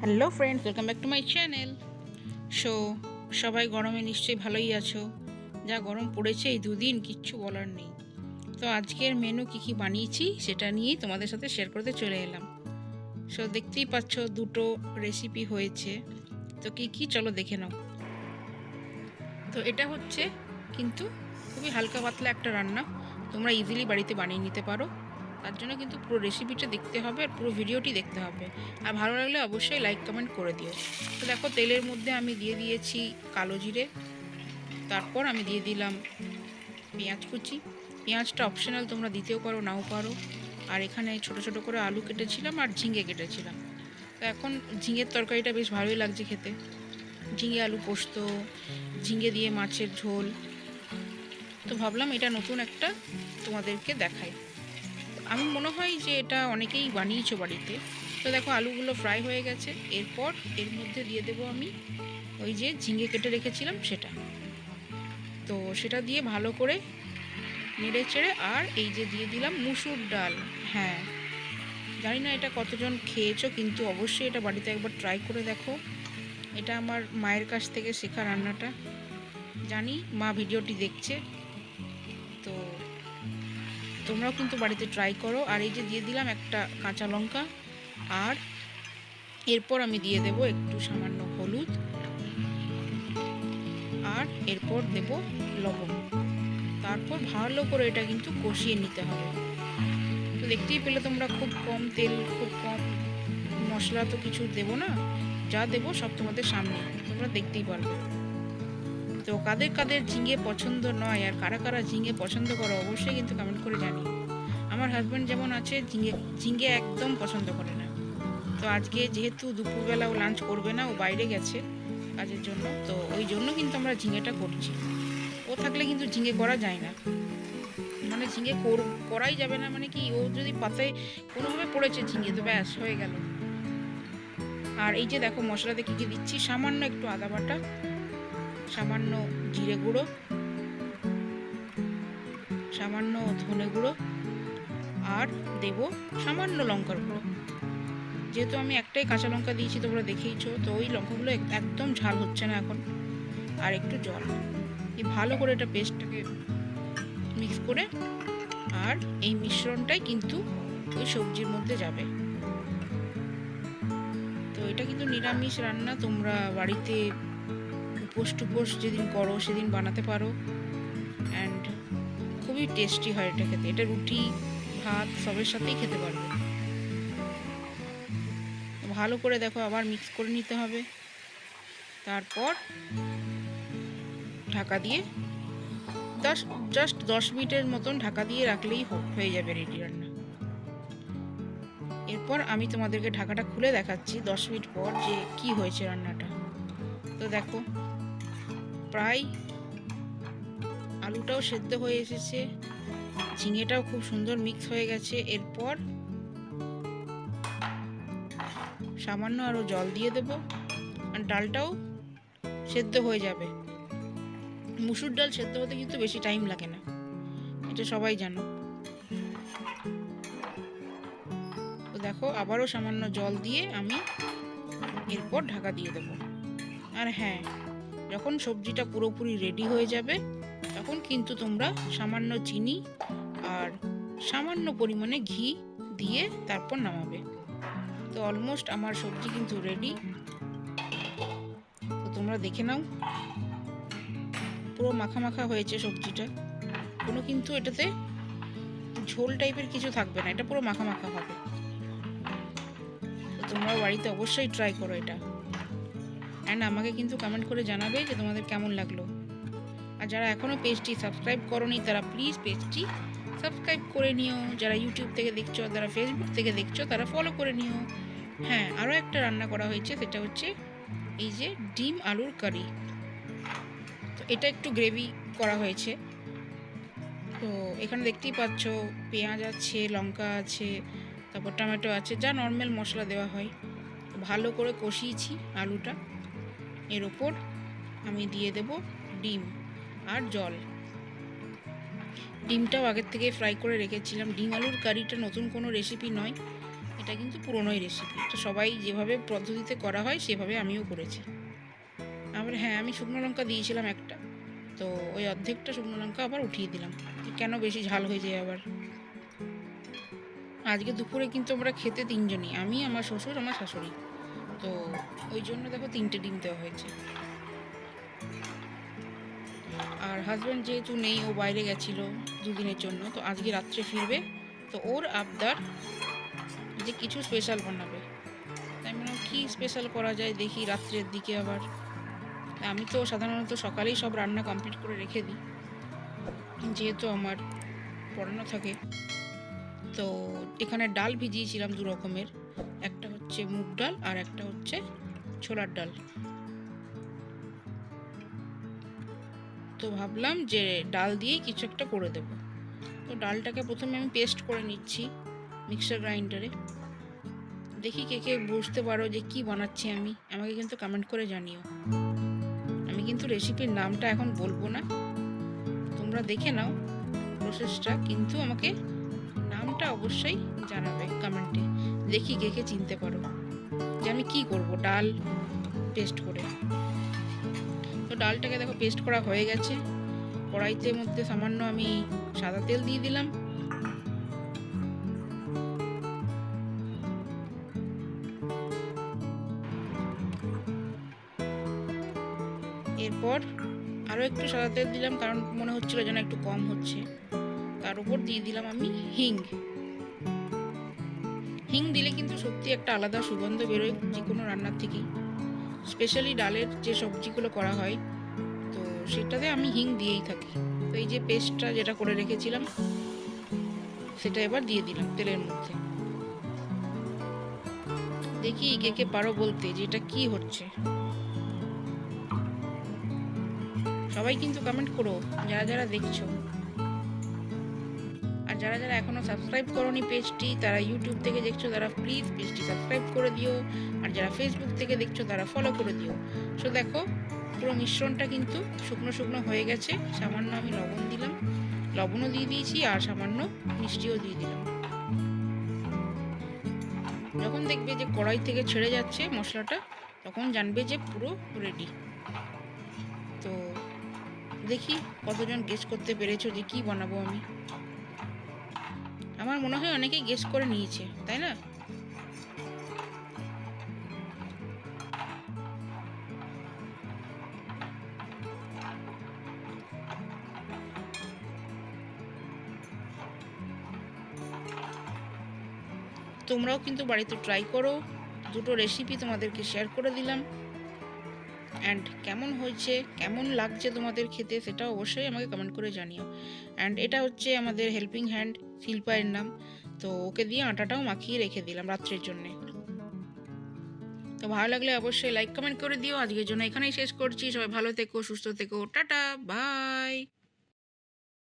Hello friends welcome back to my channel so সবাই গরমে নিশ্চয়ই ভালোই আছো। যা গরম পড়েছে এই দুদিন, কিচ্ছু বলার নেই। তো আজকের মেনু কি কি বানিয়েছি, সেটা নিয়েই তোমাদের সাথে শেয়ার করতে চলে এলাম। সো দেখতেই পাচ্ছ দুটো রেসিপি হয়েছে। তো কি কি, চলো দেখে নাও। তো এটা হচ্ছে কিন্তু খুবই হালকা পাতলা একটা রান্না। তোমরা ইজিলি বাড়িতে বানিয়ে নিতে পারো। তার জন্য কিন্তু পুরো রেসিপিটা দেখতে হবে আর পুরো ভিডিওটি দেখতে হবে। আর ভালো লাগলে অবশ্যই লাইক কমেন্ট করে দিও। তো দেখো, তেলের মধ্যে আমি দিয়ে দিয়েছি কালো জিরে। তারপর আমি দিয়ে দিলাম পেঁয়াজ কুচি। পেঁয়াজটা অপশনাল তোমরা দিতেও পারো, নাও পারো। আর এখানে ছোট ছোট করে আলু কেটেছিলাম আর ঝিঙে কেটেছিলাম। তো এখন ঝিঙের তরকারিটা বেশ ভালোই লাগছে খেতে। ঝিঙে আলু পোস্ত, ঝিঙে দিয়ে মাছের ঝোল। তো ভাবলাম এটা নতুন একটা তোমাদেরকে দেখাই। আমি মনে হয় যে এটা অনেকেই বানিয়েছো বাড়িতে। তো দেখো, আলুগুলো ফ্রাই হয়ে গেছে। এরপর এর মধ্যে দিয়ে দেবো আমি ওই যে ঝিঙে কেটে রেখেছিলাম সেটা। তো সেটা দিয়ে ভালো করে নেড়ে চেড়ে আর এই যে দিয়ে দিলাম মুসুর ডাল। হ্যাঁ। জানি না এটা কতজন খেয়েছো, কিন্তু অবশ্যই এটা বাড়িতে একবার ট্রাই করে দেখো। এটা আমার মায়ের কাছ থেকে শেখা রান্নাটা। জানি মা ভিডিওটি দেখছে। তো তোমরাও কিন্তু বাড়িতে ট্রাই করো। আর এই যে দিয়ে দিলাম একটা কাঁচা লঙ্কা। আর এরপর আমি দিয়ে দেব একটু সামান্য হলুদ। আর এরপর দেব লবণ। তারপর ভালো করে এটা কিন্তু কষিয়ে নিতে হবে। তো দেখতেই পেলে তোমরা খুব কম তেল, খুব কম মশলা তো কিছু দেবো না। যা দেবো সব তোমাদের সামনে। তোমরা দেখতেই পারবে। তো কাদের কাদের ঝিঙে পছন্দ নয় আর কারা কারা ঝিঙে পছন্দ করো অবশ্যই কিন্তু কমেন্ট করে জানি আমার হাজব্যান্ড যেমন আছে, ঝিঙে ঝিঙে একদম পছন্দ করে না। তো আজকে যেহেতু দুপুরবেলা ও লাঞ্চ করবে না, ও বাইরে গেছে কাজের জন্য, তো ওই জন্য কিন্তু আমরা ঝিঙেটা করছি। ও থাকলে কিন্তু ঝিঙে করা যায় না। মানে ঝিঙে করাই যাবে না মানে কি, ও যদি পাতায় কোনোভাবে পড়েছে ঝিঙে, তো ব্যাস, হয়ে গেল। আর এই যে দেখো মশলাতে কী কী দিচ্ছি, সামান্য একটু আদা বাটা সামান্য জিরে গুঁড়ো, সামান্য ধনে গুঁড়ো আর দেব সামান্য লঙ্কার গুঁড়ো। যেহেতু আমি একটাই কাঁচা লঙ্কা দিয়েছি, তোমরা দেখেইছো, তো ওই লঙ্কাগুলো একদম ঝাল হচ্ছে না এখন। আর একটু জল। এই ভালো করে এটা পেস্টটাকে মিক্স করে আর এই মিশ্রণটাই কিন্তু ওই সবজির মধ্যে যাবে। তো এটা কিন্তু নিরামিষ রান্না, তোমরা বাড়িতে উপোস টুপোস যেদিন করো, সেদিন বানাতে পারো। অ্যান্ড খুবই টেস্টি হয় এটা খেতে। এটা রুটি, ভাত সবের সাথেই খেতে পারবে। ভালো করে দেখো আবার মিক্স করে নিতে হবে। তারপর ঢাকা দিয়ে দশ জাস্ট দশ মিনিটের মতন ঢাকা দিয়ে রাখলেই হয়ে যাবে রেডি রান্না। এরপর আমি তোমাদেরকে ঢাকাটা খুলে দেখাচ্ছি দশ মিনিট পর যে কি হয়েছে রান্নাটা। তো দেখো প্রায় আলুটাও সেদ্ধ হয়ে এসেছে। ঝিঙেটাও খুব সুন্দর মিক্স হয়ে গেছে। এরপর সামান্য আরও জল দিয়ে দেবো আর ডালটাও সেদ্ধ হয়ে যাবে। মুসুর ডাল সেদ্ধ হতে কিন্তু বেশি টাইম লাগে না। এটা সবাই জানো। তো দেখো, আবারও সামান্য জল দিয়ে আমি এরপর ঢাকা দিয়ে দেবো। আর হ্যাঁ যখন সবজিটা পুরোপুরি রেডি হয়ে যাবে, তখন কিন্তু তোমরা সামান্য চিনি আর সামান্য পরিমাণে ঘি দিয়ে তারপর নামাবে। তো অলমোস্ট আমার সবজি কিন্তু রেডি তো তোমরা দেখে নাও, পুরো মাখা মাখা হয়েছে সবজিটা। কোনো কিন্তু এটাতে ঝোল টাইপের কিছু থাকবে না, এটা পুরো মাখা মাখা হবে। তোমরা বাড়িতে অবশ্যই ট্রাই করো এটা। অ্যান্ড আমাকে কিন্তু কমেন্ট করে জানাবে যে তোমাদের কেমন লাগল। আর যারা এখনও পেজটি সাবস্ক্রাইব করনি, তারা প্লিজ পেজটি সাবস্ক্রাইব করে নিও। যারা ইউটিউব থেকে দেখছ যারা ফেসবুক থেকে দেখছ, তারা ফলো করে নিও। হ্যাঁ আরও একটা রান্না করা হয়েছে, সেটা হচ্ছে এই যে ডিম আলুর কারি তো এটা একটু গ্রেভি করা হয়েছে। তো এখানে দেখতেই পাচ্ছ, পেঁয়াজ আছে, লঙ্কা আছে, তারপর টমেটো আছে, যা নর্মাল মশলা দেওয়া হয়। ভালো করে কষিয়েছি আলুটা। এর ওপর আমি দিয়ে দেব ডিম আর জল। ডিমটাও আগের থেকে ফ্রাই করে রেখেছিলাম। ডিম আলুর কারিটা নতুন কোনো রেসিপি নয়, এটা কিন্তু পুরনোই রেসিপি তো সবাই যেভাবে পদ্ধতিতে করা হয়, সেভাবে আমিও করেছি। আবার হ্যাঁ আমি শুকনো লঙ্কা দিয়েছিলাম একটা। তো ওই অর্ধেকটা শুকনো লঙ্কা আবার উঠিয়ে দিলাম। কেন বেশি ঝাল হয়ে যায় আবার? আজকে দুপুরে কিন্তু আমরা খেতে তিনজনই, আমি, আমার শ্বশুর, আমার শাশুড়ি। তো ওই জন্য দেখো তিনটে ডিম দেওয়া হয়েছে। আর হাজব্যান্ড যেহেতু নেই, ও বাইরে গেছিল দুদিনের জন্য, তো আজকে রাত্রে ফিরবে। তো ওর আবদার যে কিছু স্পেশাল বানাবে। তাই মানে কী স্পেশাল করা যায়? দেখি রাত্রের দিকে আবার। আমি তো সাধারণত সকালেই সব রান্না কমপ্লিট করে রেখে দিই, যেহেতু আমার পড়ানো থাকে। তো এখানে ডাল ভিজিয়েছিলাম দু রকমের একটা হচ্ছে মুগ ডাল আর একটা হচ্ছে ছোলার ডাল। তো ভাবলাম যে ডাল দিয়েই কিছু একটা করে দেব। তো ডালটাকে প্রথমে আমি পেস্ট করে নিচ্ছি মিক্সার গ্রাইন্ডারে। দেখি কে কে বুঝতে পারো যে কি বানাচ্ছি আমি, আমাকে কিন্তু কমেন্ট করে জানিও। আমি কিন্তু রেসিপির নামটা এখন বলব না। তোমরা দেখে নাও প্রসেসটা কিন্তু আমাকে নামটা অবশ্যই জানাবে কমেন্টে দেখি কে কে চিনতে পারো। যে আমি কি করব? ডাল পেস্ট করে। তো ডালটাকে দেখো পেস্ট করা হয়ে গেছে। কড়াইতে মধ্যে সামান্য আমি সাদা তেল দিয়ে দিলাম। এরপর আরও একটু সাদা তেল দিলাম, কারণ মনে হচ্ছিল যেন একটু কম হচ্ছে। তার উপর দিয়ে দিলাম আমি হিং। হিং দিলে কিন্তু সত্যি একটা আলাদা সুগন্ধ বেরোয় যে কোনো রান্নার থেকেই। স্পেশালি ডালের যে সবজিগুলো করা হয়, তো সেটাতে আমি হিং দিয়েই থাকি। তো এই যে পেস্টটা যেটা করে রেখেছিলাম, সেটা এবার দিয়ে দিলাম তেলের মধ্যে। দেখি কে কে পারো বলতে যে এটা কি হচ্ছে। সবাই কিন্তু কমেন্ট করো, যারা যারা দেখছ। যারা যারা এখনও সাবস্ক্রাইব করোনি পেজটি, তারা ইউটিউব থেকে দেখছ, তারা প্লিজ পেজটি সাবস্ক্রাইব করে দিও। আর যারা ফেসবুক থেকে দেখছ, তারা ফলো করে দিও। সো দেখো, পুরো মিশ্রণটা কিন্তু শুকনো শুকনো হয়ে গেছে। সামান্য আমি লবণ দিলাম। লবণও দিয়ে দিয়েছি আর সামান্য মিষ্টিও দিয়ে দিলাম। যখন দেখবে যে কড়াই থেকে ছেড়ে যাচ্ছে মশলাটা, তখন জানবে যে পুরো রেডি তো দেখি কতজন গেস করতে পেরেছ যে কি বানাবো আমি। আমার মনে হয় অনেকেই গেস করে নিয়েছে, তাই না? তোমরাও কিন্তু বাড়িতে ট্রাই করো। দুটো রেসিপি তোমাদেরকে শেয়ার করে দিলাম। অ্যান্ড কেমন হয়েছে, কেমন লাগছে তোমাদের খেতে সেটা অবশ্যই আমাকে কমেন্ট করে জানিও। অ্যান্ড এটা হচ্ছে আমাদের হেল্পিং হ্যান্ড শিল্পায়ের নাম। তো ওকে দিয়ে আটাটাও মাখিয়ে রেখে দিলাম রাত্রের জন্যে। তো ভালো লাগলে অবশ্যই লাইক কমেন্ট করে দিও। আজকের জন্য এখানেই শেষ করছি। সবাই ভালো থেকো, সুস্থ থেকো। Tata bye